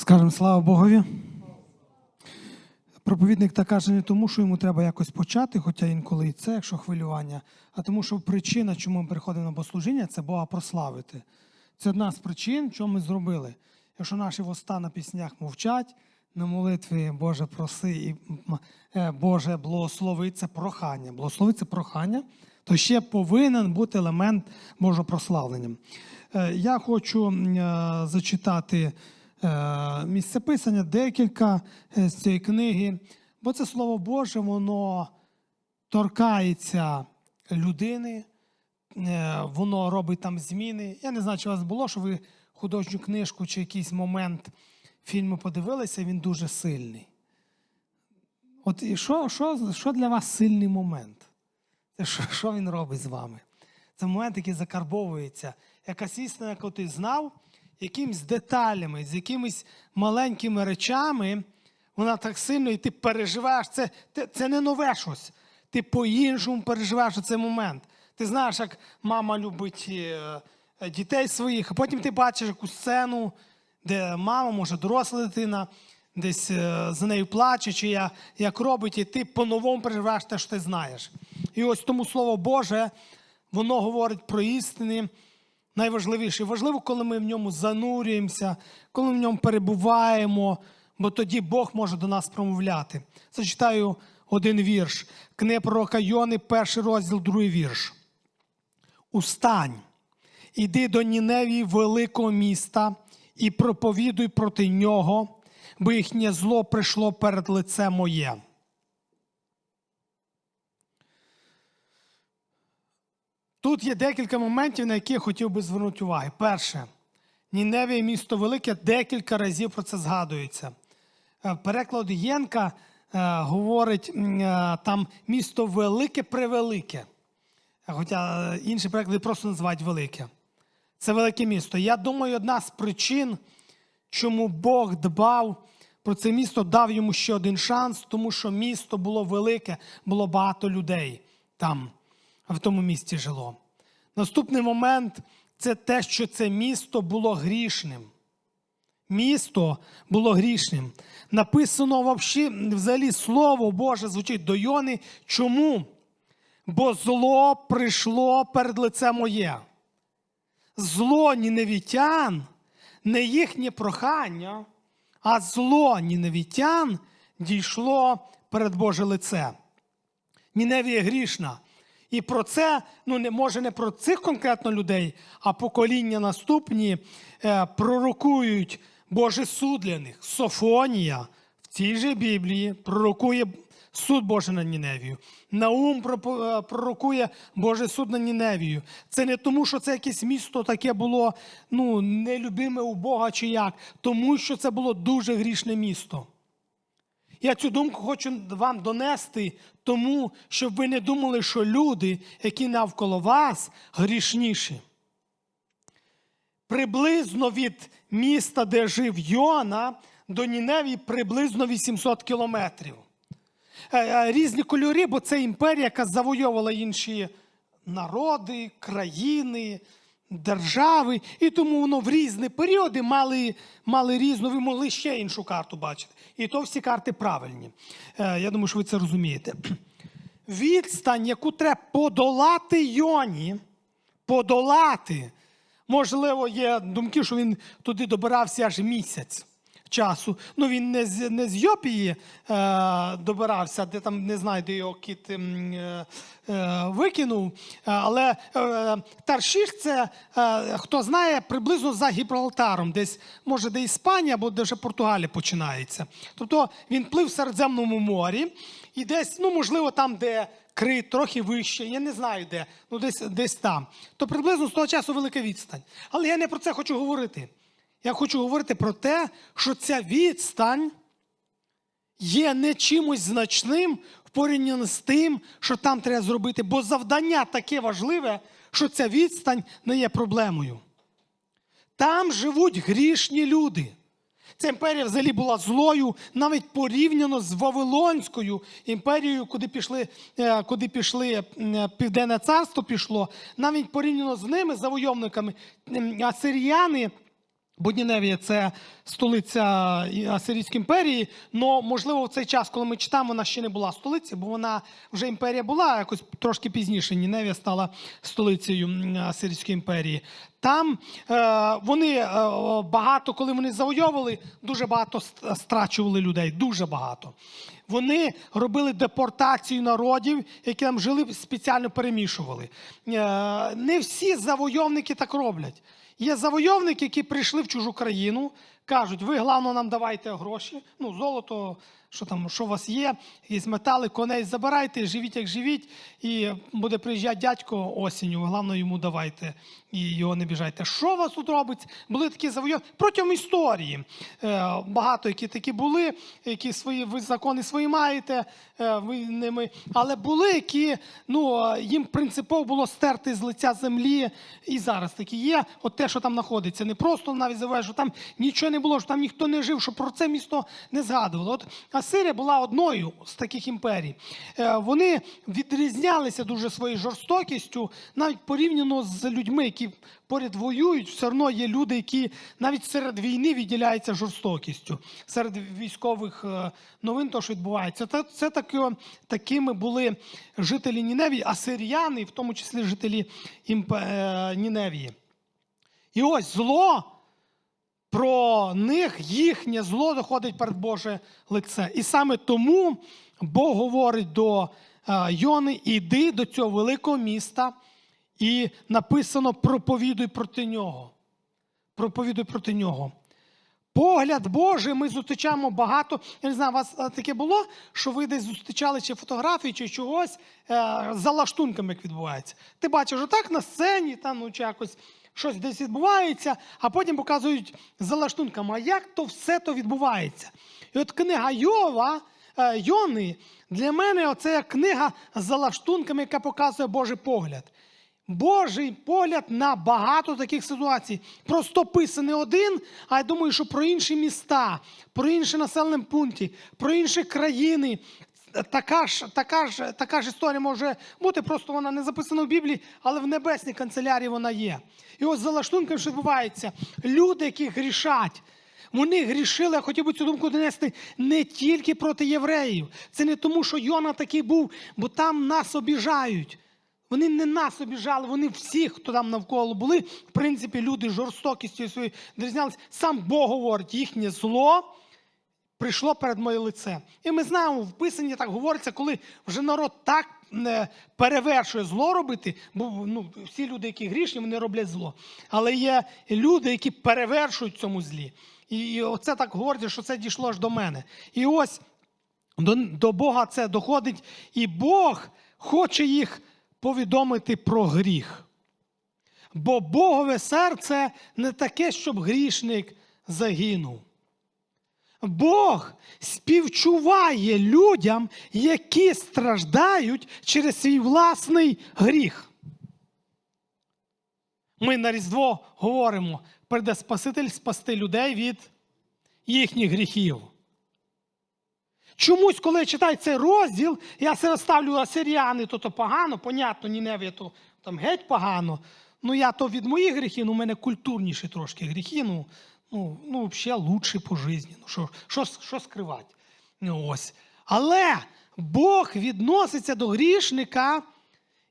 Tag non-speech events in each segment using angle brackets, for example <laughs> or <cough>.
Скажемо слава Богові. Проповідник так каже не тому, що йому треба якось почати, хоча інколи і це, якщо хвилювання, а тому, що причина, чому ми приходимо на богослужіння, це Бога прославити. Це одна з причин, що ми зробили. Якщо наші вуста на піснях мовчать, на молитві Боже проси і е, Боже благослови це прохання. Благослови це прохання, то ще повинен бути елемент Божого прославлення. Е, Я хочу е, зачитати місце писання, декілька е, з цієї книги, бо це Слово Боже, воно торкається людини, е, воно робить там зміни. Я не знаю, чи у вас було, що ви художню книжку чи якийсь момент фільму подивилися, він дуже сильний. От і що, що, що для вас сильний момент? Що, що він робить з вами? Це момент, який закарбовується. Якась істина, яку ти знав, якимись деталями, з якимись маленькими речами, вона так сильно, і ти переживаєш. Це, це, це не нове щось. Ти по-іншому переживаєш цей момент. Ти знаєш, як мама любить е, е, дітей своїх, а потім ти бачиш якусь сцену, де мама, може, доросла дитина, десь е, за нею плаче, чи я, як робить, і ти по-новому переживаєш те, що ти знаєш. І ось тому Слово Боже, воно говорить про істини найважливіше. Важливо, коли ми в ньому занурюємося, коли ми в ньому перебуваємо, бо тоді Бог може до нас промовляти. Зачитаю один вірш. Книга пророка Йони, перший розділ, другий вірш. Устань, іди до Ніневії великого міста і проповідуй проти нього, бо їхнє зло прийшло перед лице моє. Тут є декілька моментів, на які я хотів би звернути увагу. Перше, Ніневія місто велике, декілька разів про це згадується. Е, Переклад Єнка е, говорить е, там місто велике превелике. Хоча інші переклади просто називають велике. Це велике місто. Я думаю, одна з причин, чому Бог дбав про це місто, дав йому ще один шанс, тому що місто було велике, було багато людей там, в тому місті жило. Наступний момент це те, що це місто було грішним. Місто було грішним. Написано взагалі Слово Боже звучить до Йони. Чому? Бо зло прийшло перед лице моє. Зло ніневітян, не їхнє прохання, а зло ніневітян дійшло перед Боже лице. Ніневія грішна. І про це, ну не може не про цих конкретно людей, а покоління наступні е, пророкують Божий суд для них. Софонія в цій же Біблії пророкує суд Божий на Ніневію. Наум е, пророкує Божий суд на Ніневію. Це не тому, що це якесь місто таке було ну, нелюбиме у Бога чи як, тому що це було дуже грішне місто. Я цю думку хочу вам донести, тому щоб ви не думали, що люди, які навколо вас, грішніші. Приблизно від міста, де жив Йона, до Ніневії приблизно 800 кілометрів. Е, е, Різні кольори, бо це імперія, яка завойовувала інші народи, країни, держави. І тому воно в різні періоди мали, мали різну, ви могли ще іншу карту бачити. І то всі карти правильні. Е, Я думаю, що ви це розумієте. <clears throat> Відстань, яку треба подолати Йоні, подолати. Можливо, є думки, що він туди добирався аж місяць часу. Ну, він не з, не з Йопії е, добирався, де там не знаю, де його кіт ем, е, е, викинув. Е, Але е, Таршіш це, е, хто знає, приблизно за Гібралтаром, десь, може, де Іспанія, або де вже Португалія починається. Тобто він плив в Середземному морі і десь, ну, можливо, там, де Крит, трохи вище, я не знаю де, ну десь, десь там. То приблизно з того часу велика відстань. Але я не про це хочу говорити. Я хочу говорити про те, що ця відстань є не чимось значним в порівнянні з тим, що там треба зробити, бо завдання таке важливе, що ця відстань не є проблемою. Там живуть грішні люди. Ця імперія взагалі була злою, навіть порівняно з Вавилонською імперією, куди пішли, е, куди пішли е, Південне царство пішло, навіть порівняно з ними, завойовниками, асиріяни Бо Ніневія це столиця Асирійської імперії. але, можливо, в цей час, коли ми читаємо, вона ще не була столицею, бо вона вже імперія була якось трошки пізніше. Ніневія стала столицею Асирійської імперії. Там е, вони е, багато, коли вони завойовували, дуже багато страчували людей. Дуже багато. Вони робили депортацію народів, які там жили, спеціально перемішували. Е, не всі завойовники так роблять. Є завойовники, які прийшли в чужу країну, кажуть, ви головно, нам давайте гроші, ну, золото, що там, що у вас є, якісь метали, коней забирайте, живіть, як живіть, і буде приїжджати дядько осінню, головне йому давайте і його не біжайте. Що у вас тут робиться? Були такі завойовники протягом історії. Е, багато які такі були, які свої ви закони свої маєте, е, ви ними. Але були, які ну, їм принципово було стерти з лиця землі, і зараз такі є. От те, що там знаходиться, не просто навіть заважає, що там нічого не було, що там ніхто не жив, що про це місто не згадувало. От Асирія була одною з таких імперій. Е, Вони відрізнялися дуже своєю жорстокістю, навіть порівняно з людьми, які поряд воюють, все одно є люди, які навіть серед війни відділяються жорстокістю. Серед військових е, новин, то що відбувається, це, це таки, такими були жителі Ніневії, асиріяни, в тому числі жителі е, Ніневії. І ось зло про них, їхнє зло доходить перед Боже лице. І саме тому Бог говорить до е, Йони: іди до цього великого міста, і написано проповідуй проти нього. Проповідуй проти нього. Погляд Божий ми зустрічаємо багато. Я не знаю, у вас е, таке було, що ви десь зустрічали чи фотографії, чи чогось е, за лаштунками, як відбувається. Ти бачиш отак на сцені, там, ну, чи якось щось десь відбувається, а потім показують за лаштунками, а як то все то відбувається. І от книга Йова, е, Йони, для мене як книга за лаштунками, яка показує Божий погляд. Божий погляд на багато таких ситуацій. Просто писаний один, а я думаю, що про інші міста, про інші населені пункти, про інші країни. Така ж, така, ж, така ж історія може бути, просто вона не записана в Біблії, але в небесній канцелярії вона є. І ось за лаштунком, що відбувається, люди, які грішать, вони грішили, я хотів би цю думку донести не тільки проти євреїв. Це не тому, що Йона такий був, бо там нас обіжають. Вони не нас обіжали, вони всі, хто там навколо були. В принципі, люди жорстокістю своєю відрізнялися. Сам Бог говорить, їхнє зло прийшло перед моє лице. І ми знаємо, в Писанні так говориться, коли вже народ так е, перевершує зло робити, бо ну, всі люди, які грішні, вони роблять зло. Але є люди, які перевершують цьому злі. І, оце так говорить, що це дійшло аж до мене. І ось до, до Бога це доходить, і Бог хоче їх повідомити про гріх. Бо Богове серце не таке, щоб грішник загинув. Бог співчуває людям, які страждають через свій власний гріх. Ми на Різдво говоримо, прийде Спаситель спасти людей від їхніх гріхів. Чомусь, коли я читаю цей розділ, я себе ставлю асиріяни, то то погано, понятно, Ніневія, то там геть погано. Ну, я то від моїх гріхів, ну, у мене культурніші трошки гріхи, ну, ну, ну взагалі лучше по житті. Ну, що, що, що скривати? Ну, ось. Але Бог відноситься до грішника.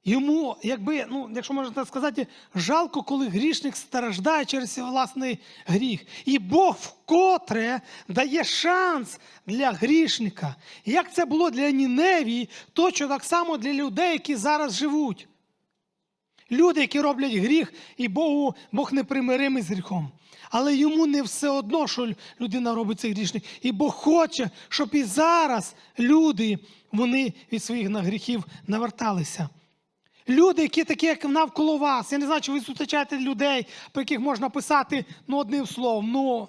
Йому, якби, ну, якщо можна так сказати, жалко, коли грішник страждає через свій власний гріх. І Бог вкотре дає шанс для грішника. Як це було для Ніневії, точно так само для людей, які зараз живуть. Люди, які роблять гріх, і Богу, Бог не примиримий з гріхом. Але йому не все одно, що людина робить цей грішник. І Бог хоче, щоб і зараз люди вони від своїх гріхів наверталися. Люди, які такі, як навколо вас. Я не знаю, чи ви зустрічаєте людей, про яких можна писати ну, одним словом, ну,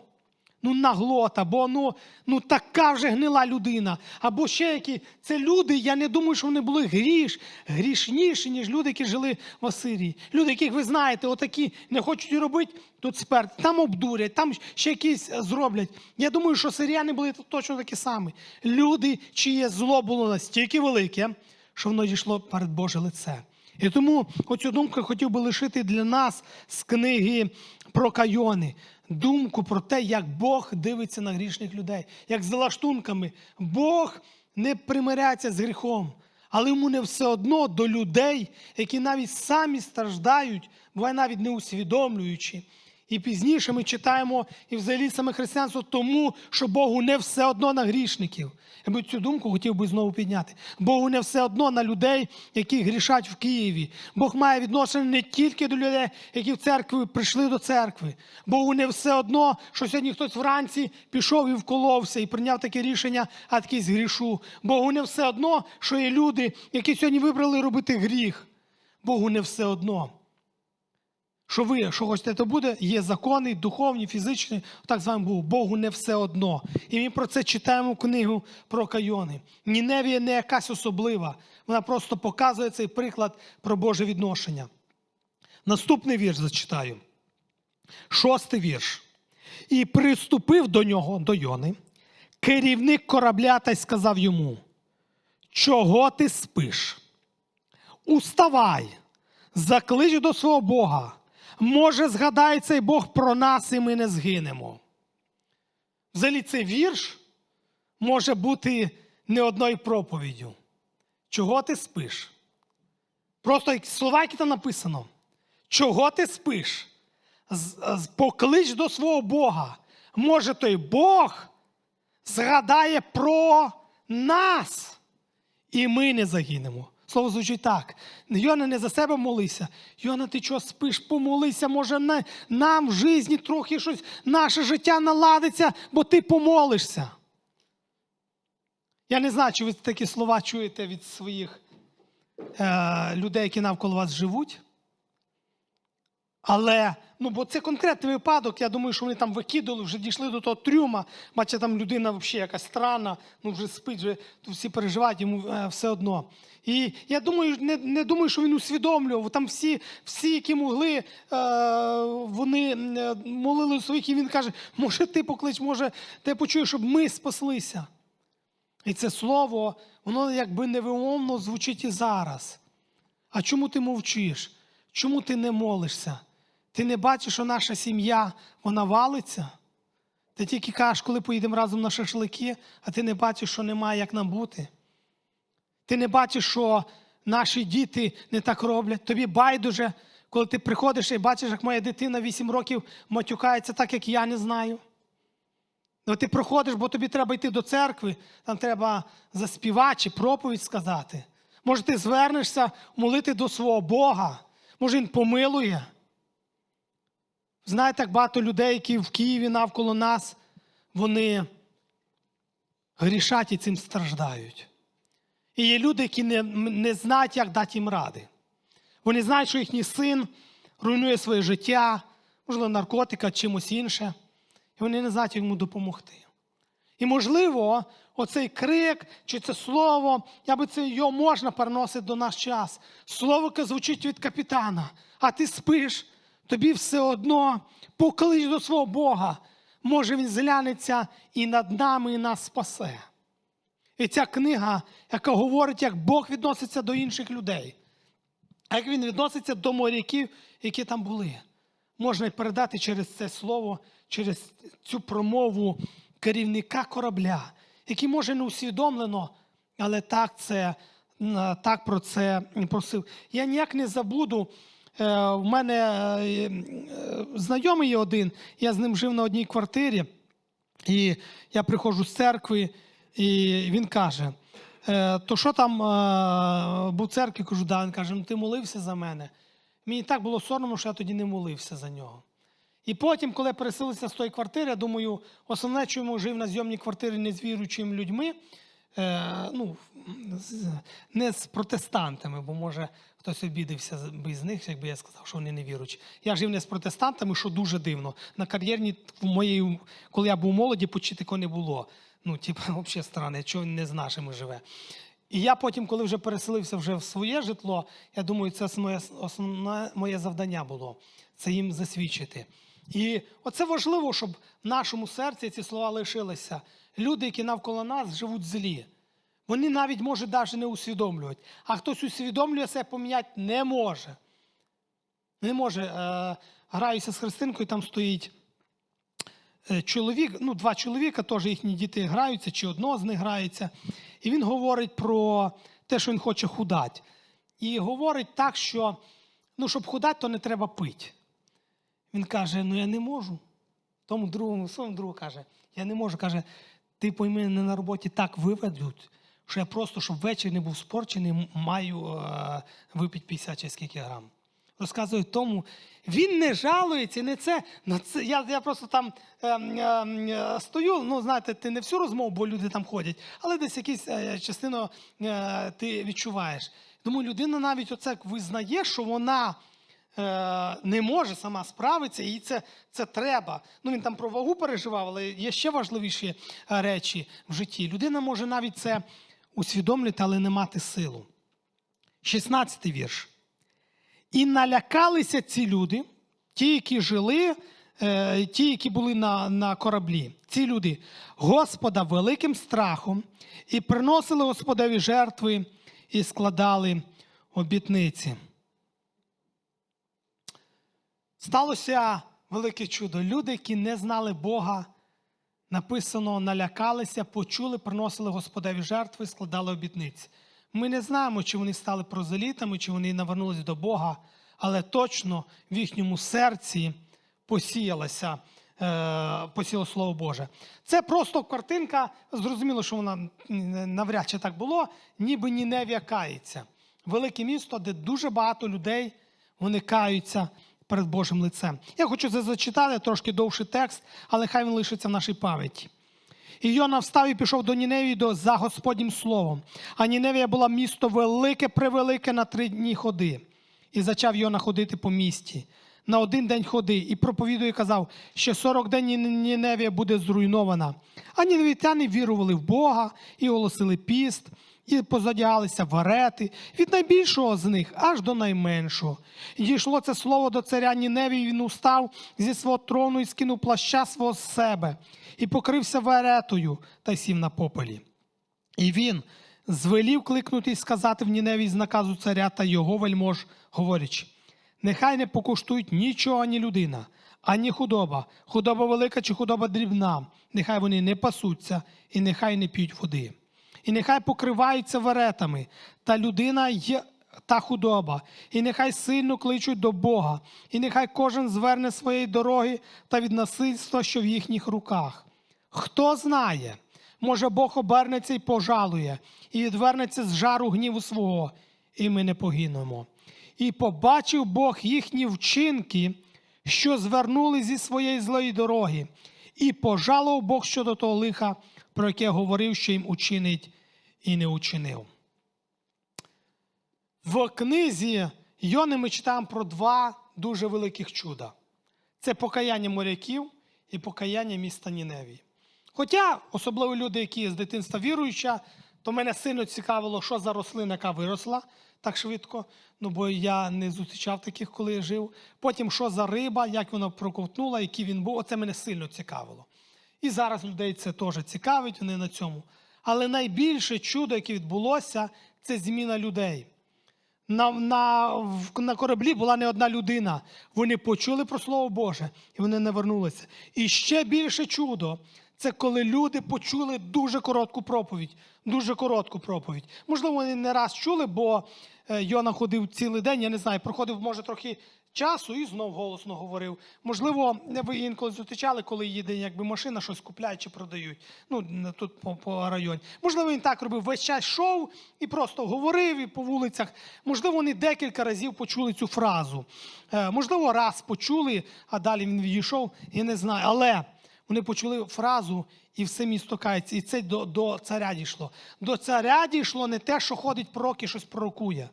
ну наглота, бо ну, ну така вже гнила людина. Або ще які. Це люди, я не думаю, що вони були гріш, грішніші, ніж люди, які жили в Асирії. Люди, яких ви знаєте, отакі не хочуть робити, тут сперт, там обдурять, там ще якісь зроблять. Я думаю, що сиріяни були точно такі самі. Люди, чиє зло було настільки велике, що воно дійшло перед Боже лице. І тому оцю думку хотів би лишити для нас з книги про Кайони. Думку про те, як Бог дивиться на грішних людей, як за лаштунками. Бог не примиряється з гріхом, але йому не все одно до людей, які навіть самі страждають, буває навіть не усвідомлюючи. І пізніше ми читаємо і взагалі саме християнство тому, що Богу не все одно на грішників. Я би цю думку хотів би знову підняти. Богу не все одно на людей, які грішать в Києві. Бог має відношення не тільки до людей, які в церкві прийшли до церкви. Богу не все одно, що сьогодні хтось вранці пішов і вколовся і прийняв таке рішення, а такий згрішу. Богу не все одно, що є люди, які сьогодні вибрали робити гріх. Богу не все одно. Що ви, що хочете, то буде, є закони, духовні, фізичні, так з був. Богу не все одно. І ми про це читаємо книгу про Кайони. Ніневія не якась особлива. Вона просто показує цей приклад про Боже відношення. Наступний вірш зачитаю. Шостий вірш. І приступив до нього, до Йони, керівник корабля та й сказав йому: Чого ти спиш? Уставай, заклич до свого Бога. Може, згадає цей Бог про нас, і ми не згинемо. Взагалі, цей вірш може бути не одною проповіддю. Чого ти спиш? Просто слова, які там написано. Чого ти спиш? Поклич до свого Бога. Може, той Бог згадає про нас, і ми не загинемо. Слово звучить так. Йона, не за себе молися. Йона, ти чого спиш? Помолися, може, на, нам в житті трохи щось, наше життя наладиться, бо ти помолишся. Я не знаю, чи ви такі слова чуєте від своїх е, людей, які навколо вас живуть. Але, ну, бо це конкретний випадок. Я думаю, що вони там викидали, вже дійшли до того трюма. Бачите, там людина взагалі якась странна, ну вже спить, вже то всі переживають йому е, все одно. І я думаю, не, не думаю, що він усвідомлював. Там всі, всі які могли, е, вони е, молили своїх, і він каже: може, ти поклич, може, ти почуєш, щоб ми спаслися. І це слово, воно якби невимовно звучить і зараз. А чому ти мовчиш? Чому ти не молишся? Ти не бачиш, що наша сім'я вона валиться? Ти тільки кажеш, коли поїдемо разом на шашлики, а ти не бачиш, що немає як нам бути. Ти не бачиш, що наші діти не так роблять. Тобі байдуже, коли ти приходиш і бачиш, як моя дитина 8 років матюкається так, як я не знаю. Ну, ти проходиш, бо тобі треба йти до церкви, там треба заспівати проповідь сказати. Може, ти звернешся молити до свого Бога, може, Він помилує. Знаєте, так багато людей, які в Києві навколо нас, вони грішать і цим страждають. І є люди, які не, не знають, як дати їм ради. Вони знають, що їхній син руйнує своє життя, можливо, наркотика, чимось інше, і вони не знають, як йому допомогти. І, можливо, оцей крик чи це слово, я би це його можна переносити до наш час. Слово, яке звучить від капітана, а ти спиш, тобі все одно поклич до свого Бога. Може, він зглянеться і над нами, і нас спасе. І ця книга, яка говорить, як Бог відноситься до інших людей, а як він відноситься до моряків, які там були, можна й передати через це слово, через цю промову керівника корабля, який може не усвідомлено, але так це так про це просив. Я ніяк не забуду. Е, В мене е, е, знайомий є один, я з ним жив на одній квартирі, і я приходжу з церкви, і він каже: «Е, то що там був в церкві? Кажу, да. Він каже, ну ти молився за мене. Мені так було соромно, що я тоді не молився за нього. І потім, коли я переселився з тої квартири, я думаю, основне, чому жив на зйомній квартирі не з віруючими людьми, ну, з- не з протестантами, бо може хтось обідався з- них, якби я сказав, що вони не віруючі. Я жив не з протестантами, що дуже дивно. На кар'єрні в моєї, коли я був молоді, почти такого не було. Ну, типу, <laughs> взагалі странно, чого не з нашими живе. І я потім, коли вже переселився вже в своє житло, я думаю, це моє основне моє завдання було це їм засвідчити. І оце важливо, щоб в нашому серці ці слова лишилися. Люди, які навколо нас живуть злі. Вони навіть може навіть не усвідомлювати. А хтось усвідомлює це поміняти не може. Не може. Е, граюся з Христинкою, там стоїть е, чоловік, ну, два чоловіка, теж їхні діти граються, чи одного з них грається. І він говорить про те, що він хоче худати. І говорить так, що ну, щоб худати, то не треба пити. Він каже: Ну я не можу. Тому другому своєму другу каже: Я не можу. Каже, ти пойми, мене на роботі так виведуть, що я просто, щоб ввечері не був спорчений, маю е, випити 50 чи скільки грам. Розказує тому, він не жалується, не це. На це я, я просто там е, е, стою. Ну, знаєте, ти не всю розмову, бо люди там ходять, але десь якусь е, частину е, ти відчуваєш. Тому людина навіть оце визнає, що вона не може сама справитися, і це, це треба. Ну він там про вагу переживав, але є ще важливіші е, речі в житті. Людина може навіть це усвідомлювати, але не мати силу. 16 вірш. І налякалися ці люди, ті, які жили, е, ті, які були на, на кораблі. Ці люди Господа великим страхом і приносили Господеві жертви і складали обітниці. Сталося велике чудо. Люди, які не знали Бога, написано, налякалися, почули, приносили Господеві жертви, складали обітниці. Ми не знаємо, чи вони стали прозелітами, чи вони навернулися до Бога, але точно в їхньому серці посіялося, е, посіло Слово Боже. Це просто картинка, зрозуміло, що вона навряд чи так було, ніби Ніневія кається. Велике місто, де дуже багато людей вони каються перед Божим лицем. Я хочу це зачитати трошки довший текст, але хай він лишиться в нашій пам'яті. І Йона встав і пішов до Ніневії до, за Господнім словом. А Ніневія була місто велике, превелике на три дні ходи. І зачав Йона ходити по місті. На один день ходи і проповідує, казав, що 40 день Ніневія буде зруйнована. А ніневітяни вірували в Бога і оголосили піст, і позадягалися в арети від найбільшого з них аж до найменшого. І дійшло це слово до царя Ніневії, і він устав зі свого трону і скинув плаща свого з себе, і покрився веретою та й сів на попелі. І він звелів кликнути і сказати в Ніневі з наказу царя та його вельмож, говорячи: нехай не покуштують нічого ані людина, ані худоба, худоба велика чи худоба дрібна, нехай вони не пасуться і нехай не п'ють води. І нехай покриваються веретами, та людина є та худоба, і нехай сильно кличуть до Бога, і нехай кожен зверне своєї дороги та від насильства, що в їхніх руках. Хто знає, може Бог обернеться і пожалує, і відвернеться з жару гніву свого, і ми не погинемо. І побачив Бог їхні вчинки, що звернули зі своєї злої дороги, і пожалував Бог щодо того лиха, про яке говорив, що їм учинить і не учинив. В книзі Йони ми читаємо про два дуже великих чуда: це покаяння моряків і покаяння міста Ніневії. Хоча, особливо люди, які з дитинства віруюча, то мене сильно цікавило, що за рослина, яка виросла так швидко, ну бо я не зустрічав таких, коли я жив. Потім, що за риба, як вона проковтнула, який він був, оце мене сильно цікавило. І зараз людей це теж цікавить, вони на цьому. Але найбільше чудо, яке відбулося, це зміна людей. На, на, на кораблі була не одна людина. Вони почули про Слово Боже і вони не вернулися. І ще більше чудо це коли люди почули дуже коротку проповідь. Дуже коротку проповідь. Можливо, вони не раз чули, бо е, Йона ходив цілий день, я не знаю, проходив, може, трохи часу і знов голосно говорив. Можливо, ви інколи зустрічали, коли їде якби машина, щось купляють чи продають. Ну, тут по, по районі. Можливо, він так робив весь час шов і просто говорив і по вулицях. Можливо, вони декілька разів почули цю фразу. Е, можливо, раз почули, а далі він відійшов, я не знаю. Але вони почули фразу, і все місто кається. І це до, до царя дійшло. До царя дійшло не те, що ходить пророк і щось пророкує.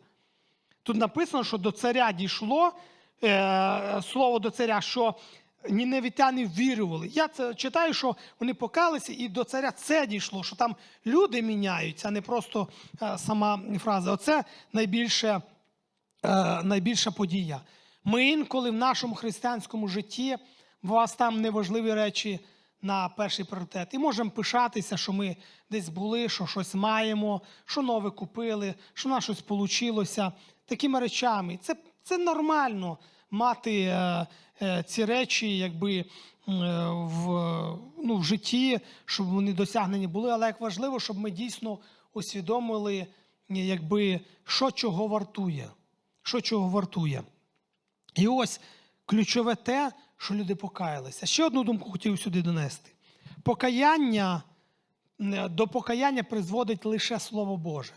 Тут написано, що до царя дійшло е, слово до царя, що ніневітяни вірували. Я це читаю, що вони покалися, і до царя це дійшло, що там люди міняються, а не просто е, сама фраза. Оце найбільше, е, найбільша подія. Ми інколи в нашому християнському житті у вас там неважливі речі на перший пріоритет. І можемо пишатися, що ми десь були, що щось маємо, що нове купили, що в нас щось вийшло. Такими речами. Це, це нормально мати е, е, ці речі, якби е, в, ну, в житті, щоб вони досягнені були. Але як важливо, щоб ми дійсно усвідомили, якби, що чого вартує. Що чого вартує. І ось ключове те, що люди покаялися. Ще одну думку хотів сюди донести. Покаяння до покаяння призводить лише Слово Боже.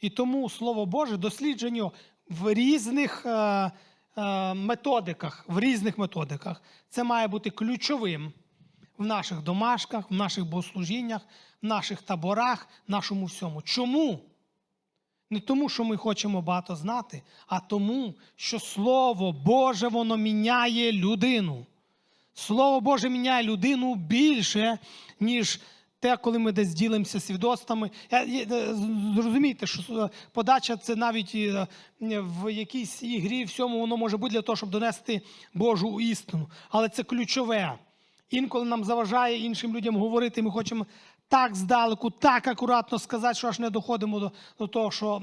І тому Слово Боже дослідження в різних е, е, методиках, в різних методиках. Це має бути ключовим в наших домашках, в наших богослужіннях, в наших таборах, в нашому всьому. Чому? Не тому, що ми хочемо багато знати, а тому, що Слово Боже воно міняє людину. Слово Боже міняє людину більше, ніж те, коли ми десь ділимося свідоцтвами. Е, Зрозумійте, що е, подача це навіть е, в якійсь ігрі, всьому воно може бути для того, щоб донести Божу істину. Але це ключове. Інколи нам заважає іншим людям говорити, ми хочемо так здалеку, так акуратно сказати, що аж не доходимо до, до того, що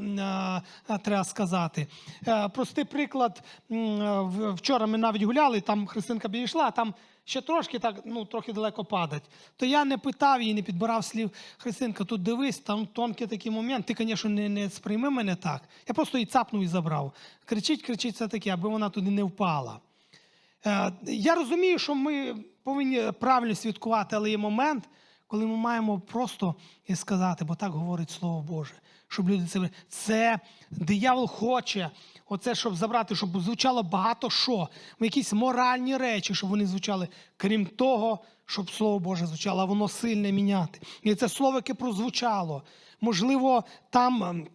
е, треба сказати. Е, простий приклад. е, Вчора ми навіть гуляли, там Христинка підійшла, там ще трошки так, ну, трохи далеко падать. То я не питав її, не підбирав слів. Христинка, тут дивись, там тонкий такий момент. Ти, звісно, не, не сприйми мене так. Я просто її цапнув і забрав. Кричить, кричить, все таке, аби вона туди не впала. Е, Я розумію, що ми повинні правильно святкувати, але є момент, коли ми маємо просто і сказати, бо так говорить Слово Боже, щоб люди це це диявол хоче. Оце, щоб забрати, щоб звучало багато що, якісь моральні речі, щоб вони звучали, крім того, щоб Слово Боже звучало, а воно сильне міняти. І це слово, яке прозвучало. Можливо, там. ем,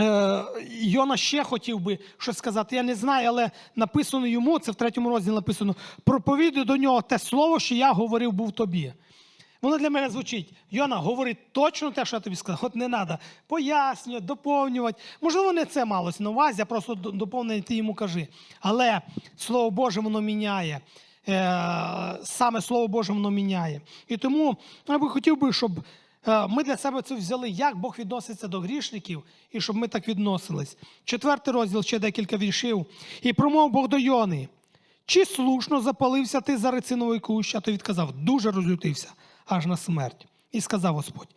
Е, Йона ще хотів би щось сказати. Я не знаю, але написано йому, це в третьому розділі написано: проповідуй до нього те слово, що я говорив був тобі. Воно для мене звучить. Йона, говори точно те, що я тобі сказав. От не треба пояснювати, доповнювати. Можливо, не це малось на увазі, а просто доповнення ти йому кажи. Але Слово Боже, воно міняє. Е, Саме Слово Боже воно міняє. І тому я би хотів би, щоб Е, Ми для себе це взяли, як Бог відноситься до грішників, і щоб ми так відносились. Четвертий розділ, ще декілька віршів. І промов Бог до Йони. Чи слушно запалився ти за рециновий кущ? А той відказав, дуже розлютився аж на смерть. І сказав Господь: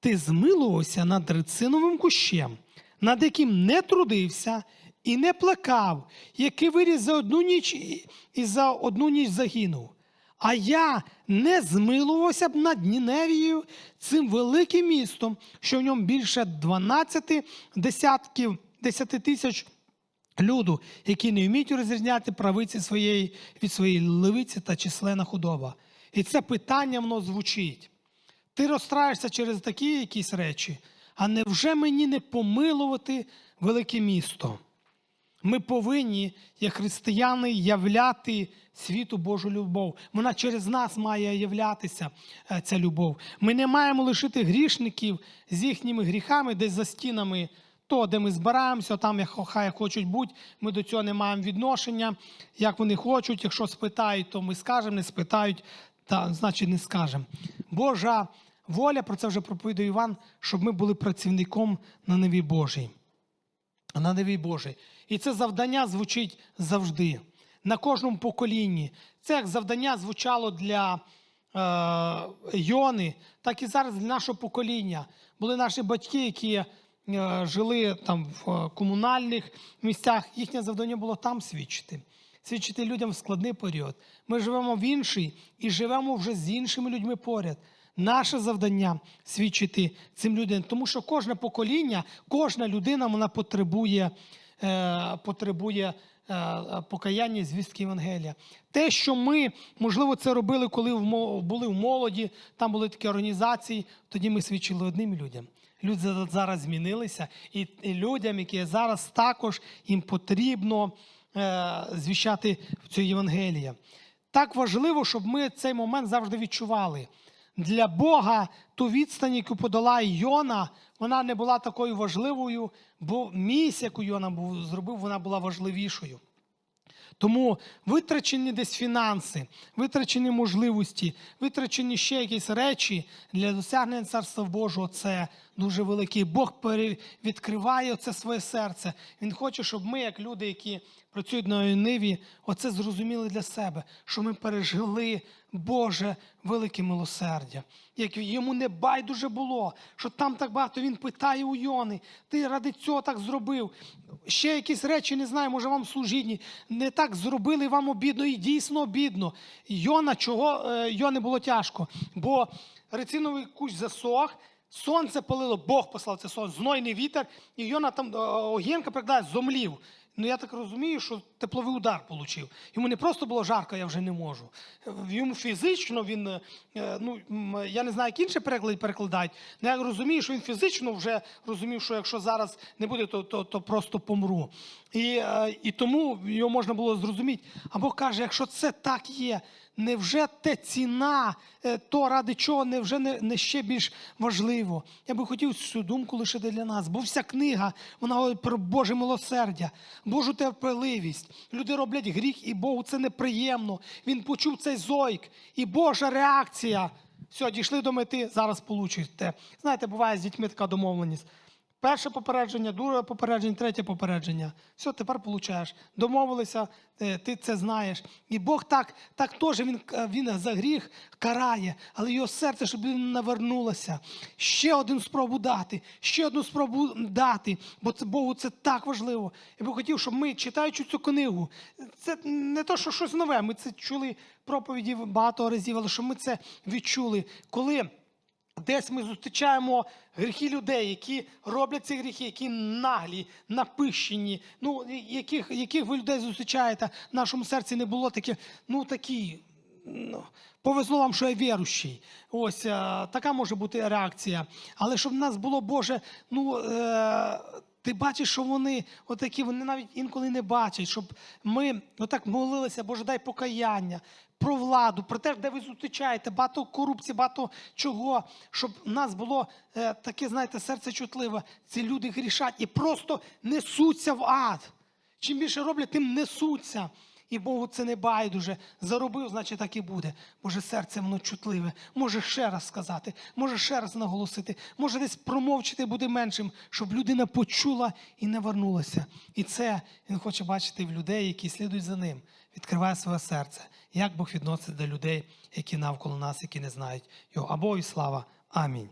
Ти змилувався над рециновим кущем, над яким не трудився і не плакав, який виріс за одну ніч і- за одну ніч загинув. А я не змилувався б над Ніневією, цим великим містом, що в ньому більше 12 десятків, 10 тисяч люду, які не вміють розрізняти правиці своєї від своєї левиці та численна худоба. І це питання воно звучить. Ти розстраєшся через такі якісь речі, а невже мені не помилувати велике місто? Ми повинні, як християни, являти світу Божу любов. Вона через нас має являтися, е, ця любов. Ми не маємо лишити грішників з їхніми гріхами десь за стінами. То, де ми збираємося, там як хай хочуть бути, ми до цього не маємо відношення. Як вони хочуть, якщо спитають, то ми скажемо, не спитають, та, значить не скажемо. Божа воля, про це вже проповідує Іван, щоб ми були працівником на неві Божій на неві Божий. І це завдання звучить завжди, на кожному поколінні. Це як завдання звучало для е, Йони, так і зараз для нашого покоління. Були наші батьки, які е, жили там в е, комунальних місцях. Їхнє завдання було там свідчити. Свідчити людям в складний період. Ми живемо в інший і живемо вже з іншими людьми поряд. Наше завдання свідчити цим людям, тому що кожне покоління, кожна людина вона потребує, е, потребує е, покаяння звістки Євангелія. Те, що ми, можливо, це робили, коли були в молоді, там були такі організації, тоді ми свідчили одним людям. Люди зараз змінилися, і, людям, які зараз також їм потрібно звіщати цю Євангелія. Так важливо, щоб ми цей момент завжди відчували. Для Бога ту відстань, яку подолає Йона, вона не була такою важливою, бо місія, яку Йона був, зробив, вона була важливішою. Тому витрачені десь фінанси, витрачені можливості, витрачені ще якісь речі для досягнення царства Божого це дуже великий. Бог відкриває це своє серце. Він хоче, щоб ми, як люди, які працюють на ниві, оце зрозуміли для себе, що ми пережили Боже велике милосердя. Як йому не байдуже було, що там так багато він питає у Йони, ти ради цього так зробив. Ще якісь речі не знаю, може вам служінні. Не так зробили вам обідно, і дійсно обідно. Йона, чого е, Йони було тяжко? Бо рециновий кущ засох, сонце палило, Бог послав це сонце, знойний вітер, і Йона там е, огінка прикладає, зомлів. Ну я так розумію, що тепловий удар отримав. Йому не просто було жарко, я вже не можу. Йому фізично він, е, е, ну я не знаю, як інші переклади перекладають, але я розумію, що він фізично вже розумів, що якщо зараз не буде, то, то, то просто помру. І, е, і тому його можна було зрозуміти. А Бог каже, якщо це так є, невже те ціна, то ради чого невже не, не ще більш важливо? Я би хотів цю думку лишити для нас, бо вся книга вона говорить про Боже милосердя, Божу терпеливість. Люди роблять гріх, і Богу це неприємно. Він почув цей зойк, і Божа реакція. Все, дійшли до мети, зараз получите. Знаєте, буває з дітьми така домовленість. Перше попередження, друге попередження, третє попередження. Все, тепер получаєш. Домовилися, е, ти це знаєш. І Бог так, так теж він, е, він за гріх карає, але його серце, щоб він навернулося. Ще один спробу дати, ще одну спробу дати, бо це Богу це так важливо. Я би хотів, щоб ми, читаючи цю книгу, це не то, що щось нове. Ми це чули проповіді багато разів, але щоб ми це відчули, коли. Десь ми зустрічаємо гріхи людей, які роблять ці гріхи, які наглі, напищені. Ну, яких, яких ви людей зустрічаєте? В нашому серці не було таке, ну такі. Ну, повезло вам, що я віруючий. Ось е, така може бути реакція. Але щоб в нас було Боже, ну. Е, ти бачиш, що вони отакі, вони навіть інколи не бачать, щоб ми отак молилися, Боже, дай покаяння про владу, про те, де ви зустрічаєте, багато корупції, багато чого, щоб в нас було е, таке, знаєте, серце чутливе. Ці люди грішать і просто несуться в ад. Чим більше роблять, тим несуться. І Богу це не байдуже. Заробив, значить так і буде. Боже, серце воно чутливе. Може ще раз сказати, може ще раз наголосити, може десь промовчити буде меншим, щоб людина почула і не вернулася. І це він хоче бачити в людей, які слідують за ним. Відкриває своє серце. Як Бог відноситься до людей, які навколо нас, які не знають його. Або і слава. Амінь.